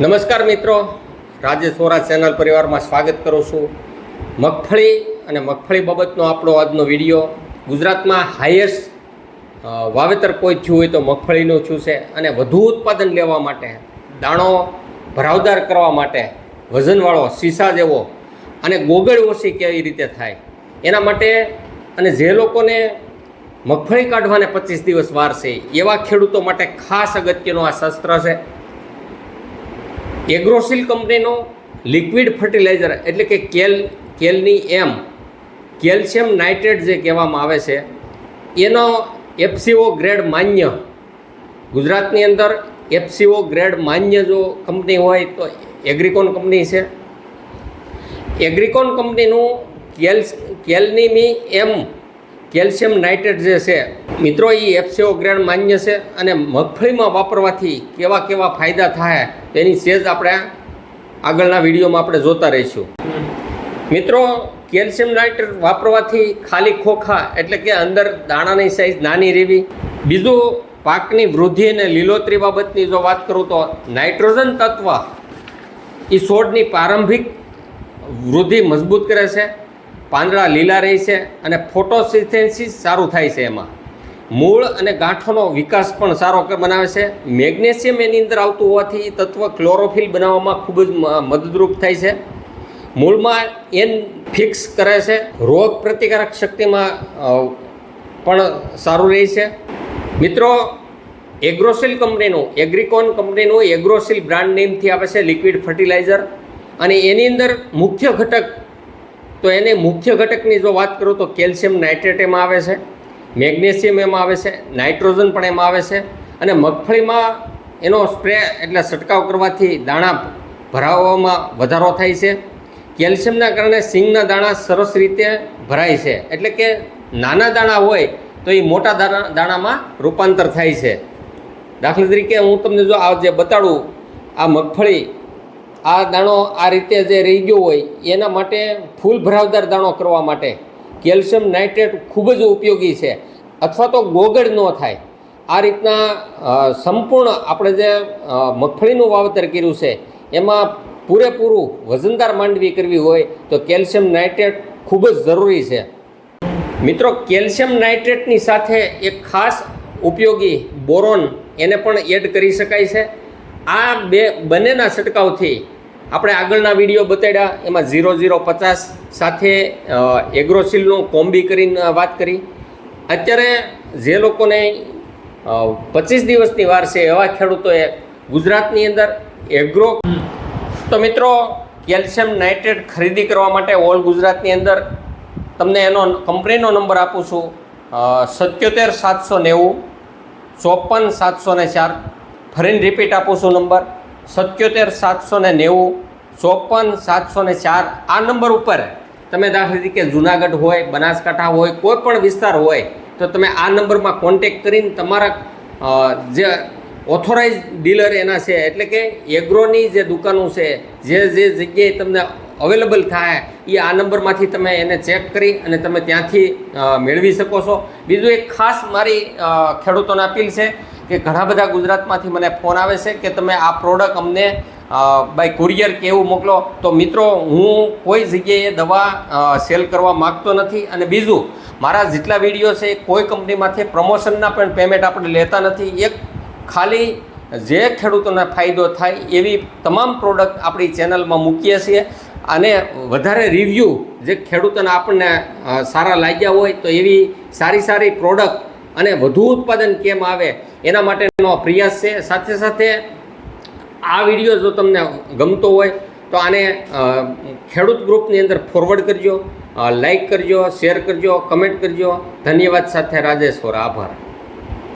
નમસ્કાર મિત્રો. રાજેશ વોરા ચેનલ પરિવારમાં સ્વાગત કરું છું. મગફળી અને મગફળી બાબતનો આપણો આજનો વીડિયો. ગુજરાતમાં હાઈએસ્ટ વાવેતર કોઈ થયું હોય તો મગફળીનું થયું છે અને વધુ ઉત્પાદન લેવા માટે, દાણો ભરાવદાર કરવા માટે, વજનવાળો સીસા જેવો અને ગોગળ ઓછી કેવી રીતે થાય? એના માટે અને જે લોકોને મગફળી કાઢવાને પચીસ દિવસ વાર છે, એવા ખેડૂતો માટે ખાસ અગત્યનું આ શસ્ત્ર છે. એગ્રોસિલ કંપનીનો લિક્વિડ ફર્ટિલાઇઝર એટલે કે કેલ, કેલની એમ, કેલ્શિયમ નાઇટ્રેટ જે કહેવામાં આવે છે, એનો એફસીઓ ગ્રેડ માન્ય. ગુજરાતની અંદર એફસીઓ ગ્રેડ માન્ય જો કંપની હોય તો એગ્રીકોન કંપની છે. એગ્રીકોન કંપનીનું કેલ્સ કેલનીમી એમ, કેલ્શિયમ નાઇટ્રેટ જે છે મિત્રો એ એફસીઓ ગ્રેડ માન્ય છે અને મગફળીમાં વાપરવાથી કેવા કેવા ફાયદા થાય તેની સેજ આપણે આગળના વિડીયોમાં આપણે જોતા રહીશું. મિત્રો, કેલ્શિયમ નાઇટ્રેટ વાપરવાથી ખાલી ખોખા એટલે કે અંદર દાણાની સાઇઝ નાની રહેવી. બીજું, પાકની વૃદ્ધિ અને લીલોતરી બાબતની જો વાત કરું તો નાઇટ્રોજન તત્વ એ છોડની પ્રારંભિક વૃદ્ધિ મજબૂત કરે છે. પાંદડા લીલા રહે છે અને ફોટોસિન્થેસિસ સારું થાય છે એમાં. મૂળ અને ગાંઠોનો વિકાસ પણ સારો બનાવે છે. મેગ્નેશિયમ એની અંદર આવતું હોવાથી તત્વ ક્લોરોફિલ બનાવવામાં ખૂબ જ મદદરૂપ થાય છે. મૂળમાં એન ફિક્સ કરે છે. રોગ પ્રતિકારક શક્તિમાં પણ સારું રહે છે. મિત્રો, એગ્રોસિલ કંપનીનું, એગ્રીકોન કંપનીનું એગ્રોસિલ બ્રાન્ડ નેમથી આવે છે લિક્વિડ ફર્ટિલાઇઝર. અને એની અંદર મુખ્ય ઘટક, તો એને મુખ્ય ઘટકની જો વાત કરું તો કેલ્શિયમ નાઇટ્રેટ આવે છે. મેગ્નેશિયમ એમાં આવે છે, નાઇટ્રોજન પણ એમાં આવે છે અને મગફળીમાં એનો સ્પ્રે એટલે છંટકાવ કરવાથી દાણા ભરાવવામાં વધારો થાય છે. કેલ્શિયમના કારણે સિંગના દાણા સરસ રીતે ભરાય છે. એટલે કે નાના દાણા હોય તો એ મોટા દાણા, દાણામાં રૂપાંતર થાય છે. દાખલા તરીકે હું તમને જો આ જે બતાડું, આ મગફળી, આ દાણો આ રીતે જે રહી ગયો હોય, એના માટે ફૂલ ભરાવદાર દાણો કરવા માટે. કેલ્શિયમ નાઇટ્રેટ ખૂબ જ ઉપયોગી છે. અથવા તો ગોગળ ન થાય. આ રીતના સંપૂર્ણ આપણે જે મગફળીનું વાવેતર કર્યું છે, એમાં પૂરેપૂરું વજનદાર માંડવી કરવી હોય તો કેલ્શિયમ નાઇટ્રેટ ખૂબ જ જરૂરી છે. મિત્રો, કેલ્શિયમ નાઇટ્રેટની સાથે એક ખાસ ઉપયોગી બોરોન એને પણ એડ કરી શકાય છે. આ બે બંનેના છંટકાવથી આપણે આગળના વીડિયો બતાડ્યા, એમાં ઝીરો ઝીરો પચાસ સાથે એગ્રોસિલનું કોમ્બી કરીને વાત કરી. અત્યારે જે લોકોને પચીસ દિવસની વાર છે એવા ખેડૂતોએ ગુજરાતની અંદર એગ્રો તો મિત્રો, કેલ્શિયમ નાઇટ્રેટ ખરીદી કરવા માટે ઓલ ગુજરાતની અંદર તમને એનો કંપનીનો નંબર આપું છું સત્યોતેર સાતસો નેવું, ચોપન સાતસો ને ચાર. ફરીને રિપીટ આપું છું નંબર. સત્યોતેર સાતસો ને નેવું, ચોપન સાતસો ને ચાર, આ નંબર ઉપર તમે દાખલા તરીકે જુનાગઢ હોય, બનાસકાંઠા હોય કોઈ પણ વિસ્તાર હોય, તો તમે આ નંબરમાં કોન્ટેક કરીને તમારા જે ઓથોરાઇઝ ડીલર એના છે, એટલે કે એગ્રોની જે દુકાનો છે, જે જે જગ્યાએ તમને અવેલેબલ થાય એ આ નંબરમાંથી તમે એને ચેક કરી અને તમે ત્યાંથી મેળવી શકો છો. બીજું એક ખાસ મારી ખેડૂતોને અપીલ છે કે ઘણા બધા ગુજરાતમાંથી મને ફોન આવે છે કે તમે આ પ્રોડક્ટ અમને બાય કુરિયર કે એવું મોકલો. તો મિત્રો, હું કોઈ જગ્યાએ દવા સેલ કરવા માગતો નથી. અને બીજું, મારા જેટલા વીડિયો છે, કોઈ કંપનીમાંથી પ્રમોશનના પણ પેમેન્ટ આપણે લેતા નથી. એક ખાલી જે ખેડૂતોને ફાયદો થાય એવી તમામ પ્રોડક્ટ આપણી ચેનલમાં મૂકીએ છીએ. અને વધારે રિવ્યૂ જે ખેડૂતોને આપણને સારા લાગ્યા હોય તો એવી સારી સારી પ્રોડક્ટ અને વધુ ઉત્પાદન કેમ આવે એના માટેનો પ્રયાસ છે. સાથે સાથે આ વીડિયો જો તમને ગમતો હોય તો આને ખેડૂત ગ્રુપની અંદર ફોરવર્ડ કરજો લાઈક કરજો શેર કરજો કમેન્ટ કરજો. ધન્યવાદ સાથે રાજેશ્વર આભાર.